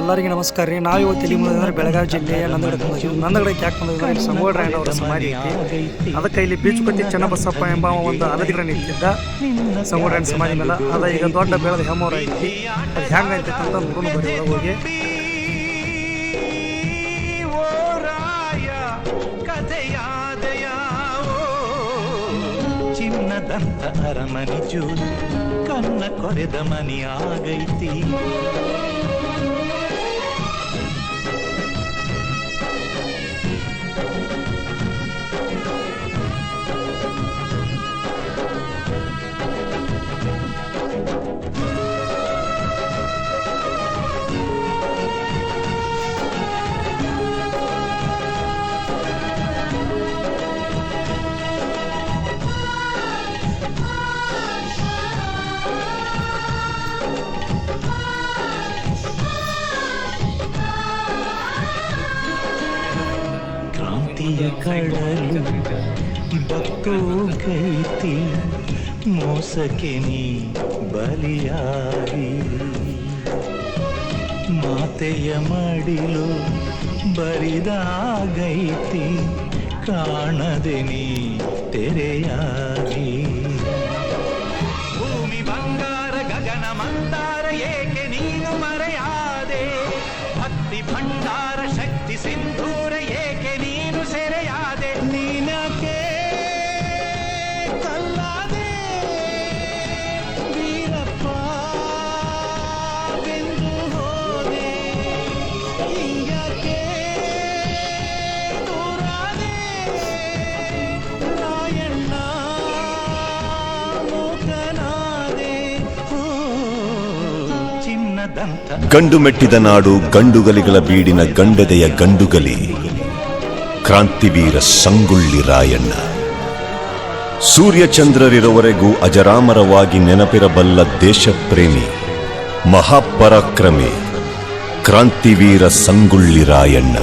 ಎಲ್ಲರಿಗೂ ನಮಸ್ಕಾರ ರೀ. ನಾವು ಇವತ್ತು ಇಲ್ಲಿ ಮುಂದೆ ಬೆಳಗಾವಿ ಜಿಲ್ಲೆಯ ನಂದಗಡಕ್ಕೆ ಬಂದಿದ್ದೀವಿ ನಂದಗಡಕ್ಕೆ ಯಾಕೆ ಬಂದಿದ್ದಾರೆ ಸಂಗೋಳ ರಾಯಣ್ಣ ಅವರ ಸಮಾಧಿ ಐತಿ. ಅದಕ್ಕೆ ಇಲ್ಲಿ ಬೀಚುಪತಿ ಚನ್ನಬಸಪ್ಪ ಎಂಬ ಒಂದು ಅನಧಿಕರಣ ನಿಂತಿದ್ದ ಸಂಗೋಳ ರಾಯಣ್ಣ ಸಮಾಧಿ ಮೇಲೆ. ಅದ ಈಗ ದೊಡ್ಡ ಬೆಳೆದ ಹೆಮ್ಮೋರ ಐತಿ. ಅದು ಐತೆ ಅಂತ ನೋಡೋಣ ಬರೀ ಹೋಗಿ. ಚಿನ್ನದಂತ ಅರಮನಿ ಜೂಲು ಕನ್ನ ಕೊರೆದ ಮನೆಯಾಗೈತಿ. ಕಡಲು ಬತ್ತೋಗೈತಿ ಮೋಸಕ್ಕೆ ನೀ ಬಲಿಯಾಗಿ. ಮಾತೆಯ ಮಡಿಲು ಬರಿದಾಗೈತಿ, ಕಾಣದೆ ನೀ ತೆರೆಯಾಗಿ. ಭೂಮಿ ಬಂಗಾರ, ಗಗನ ಮಂದಾರ, ಏಕೆ ನೀನು ಮರೆಯಾದೆ? ಭಕ್ತಿ ಭಂಡಾರ, ಶಕ್ತಿ ಸಿಂಧೂರ ಗಂಡು ಮೆಟ್ಟಿದ ನಾಡು ಗಂಡುಗಲಿಗಳ ಬೀಡಿನ ಗಂಡದೆಯ ಗಂಡುಗಲಿ. ಕ್ರಾಂತಿವೀರ ಸಂಗುಳ್ಳಿ ರಾಯಣ್ಣ. ಸೂರ್ಯಚಂದ್ರರಿರುವವರೆಗೂ ಅಜರಾಮರವಾಗಿ ನೆನಪಿರಬಲ್ಲ ದೇಶಪ್ರೇಮಿ, ಮಹಾಪರಾಕ್ರಮಿ, ಕ್ರಾಂತಿವೀರ ಸಂಗುಳ್ಳಿ ರಾಯಣ್ಣ.